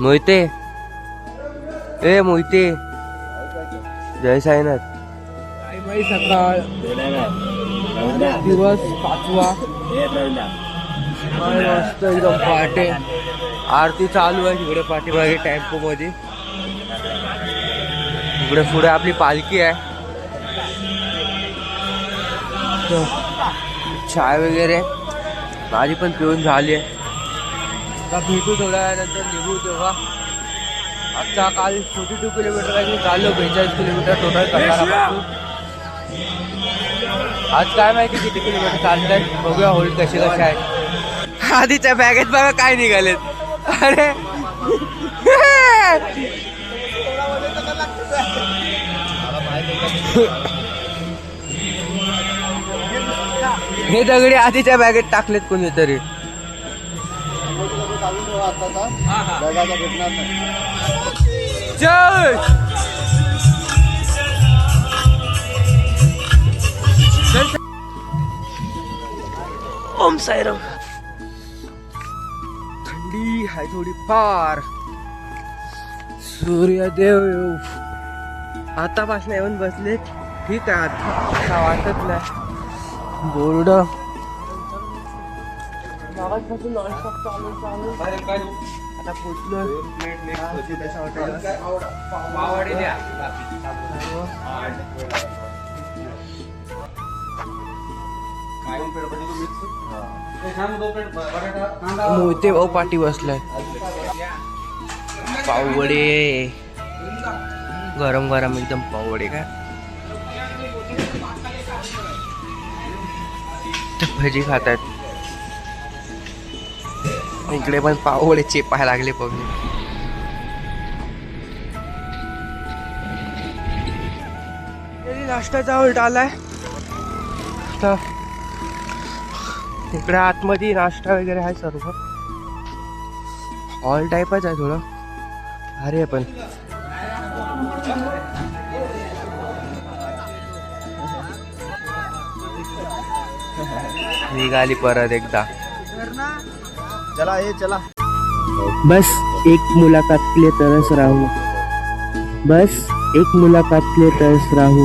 मोहिते. ए मोहिते. जय साईनाथ. सकाळ. दिवस पाचवा. मस्त एकदम पहाटे. आरती चालू आहे तिकडे पाठीमागे टेम्पो मध्ये. इकडे पुढे आपली पालखी आहे. चाय वगैरे. माझी पण पिऊन झाली आहे. आता भेटू थोड्या वेळानंतर निघू तेव्हा. आजचा काल फोर्टी टू किलोमीटर आहे मी चाललो बेचाळीस किलोमीटर टोटल करणार आज काय माहिती किती किलोमीटर चालतात बघूया होल्ड कशी कशी आहे. आधीच्या बॅगेत बघा काय निघालेत. अरे. हे दगडी आधीच्या बॅगेत टाकलेत कोणीतरी. जय! ओम साईराम. थंडी आहे थोडी फार. सूर्यदेव आतापासून येऊन बसले ठीक आहे आता. आता वाटत नाही. बोर्ड आवाजपासून नॉन स्टॉप चालू चालू आता पोचलो मोहिते भाऊ पाठी बसलाय. पावडे गरम गरम एकदम पावडे का भजी खातात इकडे पण पाववडे चेपाय लागले पब्लिक नाश्त्याचा उलट आलाय. तर इकडे आतमध्ये नाश्ता वगैरे आहे सर्व. हॉल टाईपच आहे थोडं. भारी आहे पण. निघाली परत एकदा. चला ये चला. बस एक मुलाकात के लिए तरस राहू. बस एक मुलाकात के लिए तरस राहू.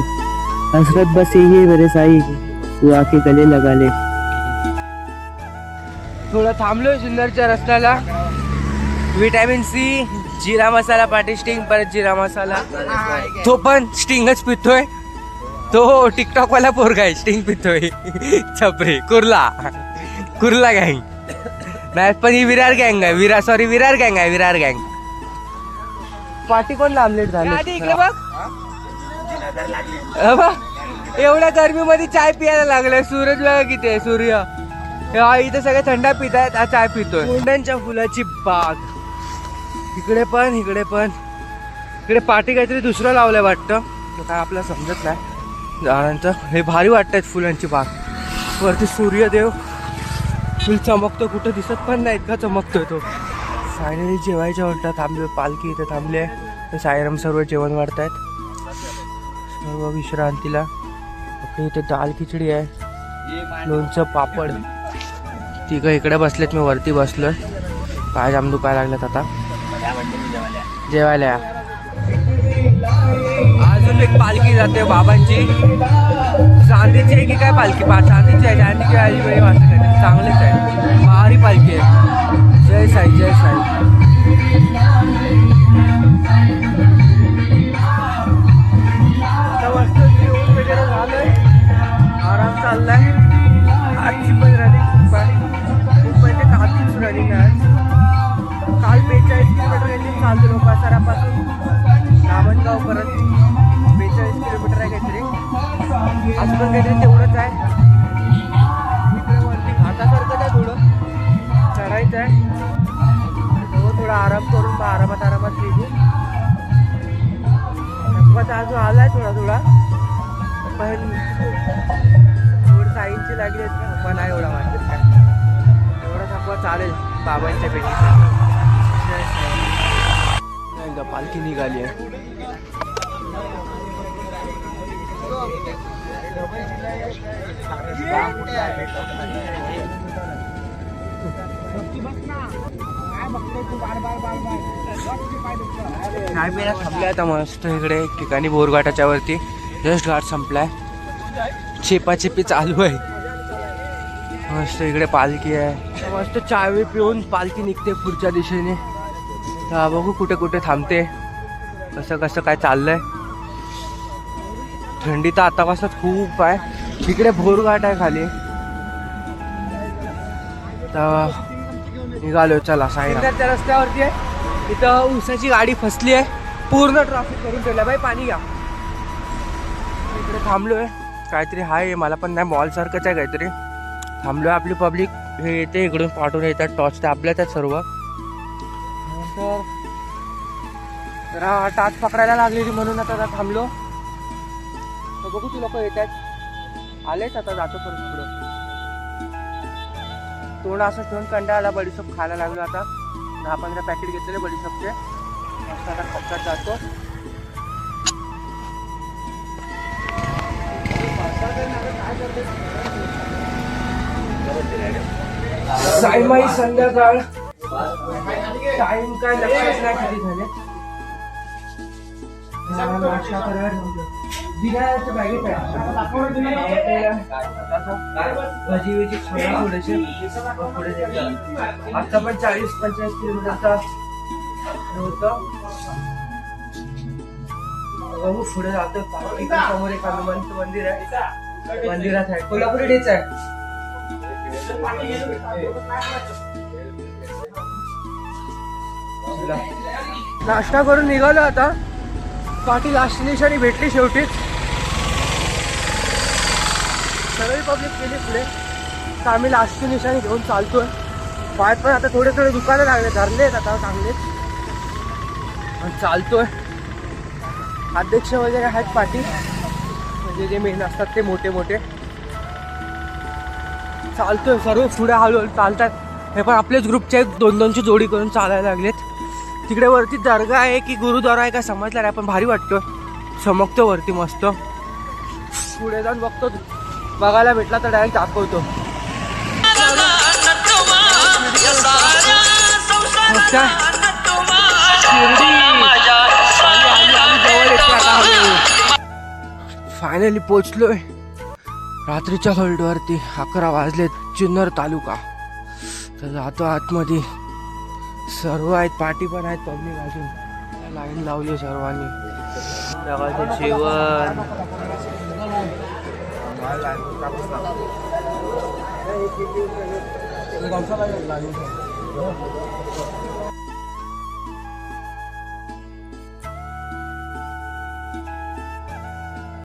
हसरत बस यही है मेरे साई. तू आके गले लगा ले. थोडं थांबलोय सुंदरच्या रस्त्याला विटॅमिन सी जिरा मसाला पाठी स्टिंग परत जिरा मसाला. तो पण स्टिंगच पितोय. तो टिकटॉक वाला पोरगा आहे स्टिंग पितोय. छपरे कुर्ला. कुर्ला गँग नाही पण ही विरार गँग आहे. विरार सॉरी विरार गँग आहे विरार गँग. पाठी कोण लांबलेट झाली? इकडे बघ. अ बघ, एवढ्या गर्मीमध्ये चाय पियायला लागलाय. सूरज बघा किती आहे सूर्य. हा, इथे सगळे थंडा पितायत हा चाय पितोय. कुंड्यांच्या फुलाची बाग. इकडे पण इकडे पण. इकडे पाठी काहीतरी दुसरं लावलंय वाटतं. काय आपल्याला समजत नाही. झाडांचं. हे भारी वाटतायत फुलांची बाग. वरती सूर्यदेव. फुल चमकतो कुठं दिसत पण नाही इतका चमकतोय तो. फायनली जेवायच्या वाटतं थांबले पालखी इथे थांबले तर साईराम सर्व जेवण वाढतायत. सर्व विश्रांतीला. ओके इथे दाल खिचडी आहे. लोणचं पापड. तिघं इकडे बसलेत मी वरती बसलोय. पाय जाम दुखायला लागलेत आता. जेवायला या. अजून एक पालखी जाते बाबांची. चांदीची आहे की काय पालखी? पा चांदीची आहे चांदीची आई वेळी वाटत नाही चांगलीच आहे. भारी पालखी आहे. जय साई जय साई. आराम चाललाय. आजची पण रनिंग खूप आहे. खूप म्हणजे काहीच रनिंग आहे. आज पण काहीतरी तेवढंच आहे. इकडे वरती घाटासारखंच आहे थोडं. चढायचं आहे. हो, तेव्हा थोडा आराम करून मग आरामात आरामात निघू. थकवा अजून आहे थोडा थोडा. पण थोडं साईनची लागली आहे थकवा नाही एवढा वाटत. काय एवढा थकवा चालेल बाबांच्या पेक्षा एकदा पालखी निघाली आहे. चाय पिण्यात थांबले आता मस्त इकडे एक ठिकाणी बोरघाटाच्या वरती. जस्ट घाट संपलाय. चेपाचेपी चालू आहे. मस्त इकडे पालखी आहे. मस्त चाय पिऊन पालखी निघते पुढच्या दिशेने. बघू कुठे कुठे थांबते. कसं कसं काय चाललंय. थंडी तर आतापासूनच खूप आहे. तिकडे भोरघाट आहे खाली. तर निघालो चला साईडच्या रस्त्यावरती आहे. इथं उसाची गाडी फसली आहे. पूर्ण ट्रॅफिक करून ठेवलं बाई पाणी घ्या. इकडे थांबलोय. काहीतरी हाय मला पण नाही मॉल सारखंच आहे काहीतरी. थांबलोय आपली पब्लिक हे येते इकडून पाठवून येतात. टॉर्च ते आपल्याच आहेत सर्व. तर जरा टाच पकडायला लागलेली म्हणून आता थांबलो. तर बघू ती लोक येत आहेत. आलेच आता जातो परत पुढं. तोंड असं ठेवून कंटाळा बडीसोप खायला लागलो आता. दहा पंधरा पॅकेट घेतलेले बडीसोपचे मस्त आता खपच्यात जातो. साईमाई संध्याकाळ. टाइम काय लक्षात नाही किती झाले? बॅगेत आता भजी खाणार थोडेसे. पुढे जायचं. आता पण चाळीस पंचेचाळीस किलोमीटरचा होतं. बघू पुढे जातो. समोर एक हनुमंत मंदिर आहे. मंदिरात आहे. कोल्हापुरी डेच आहे. नाश्ता करून निघालो आता. पाठी लास्ट निशाणी भेटली शेवटीच सगळी पब्लिक गेली पुढे. तर आम्ही लास्टची निशाणी घेऊन चालतोय. पाय पण आता थोडे थोडे दुकानं लागले धरलेत आता चांगलेच आणि चालतोय. अध्यक्ष वगैरे आहेत पाठी म्हणजे जे मेन असतात ते मोठे मोठे. चालतोय सर्व पुढे हळूहळू चालतात. हे पण आपलेच ग्रुपचे दोन दोनची जोडी करून चालायला लागलेत. तिकडे वरती दर्गा आहे की गुरुद्वारा आहे का समजला नाही पण भारी वाटतो चमकतो वरती मस्त. पुढे जाऊन बघतो. बघायला भेटला तर डायरेक्ट दाखवतो. फायनली पोचलोय रात्रीच्या होल्डवरती अकरा वाजले जुन्नर तालुका. तर जातो आतमध्ये. सर्व आहेत पार्टी पण आहेत पब्लिक अजून. लाईन लावली सर्वांनी. Đây, cái cái cái cái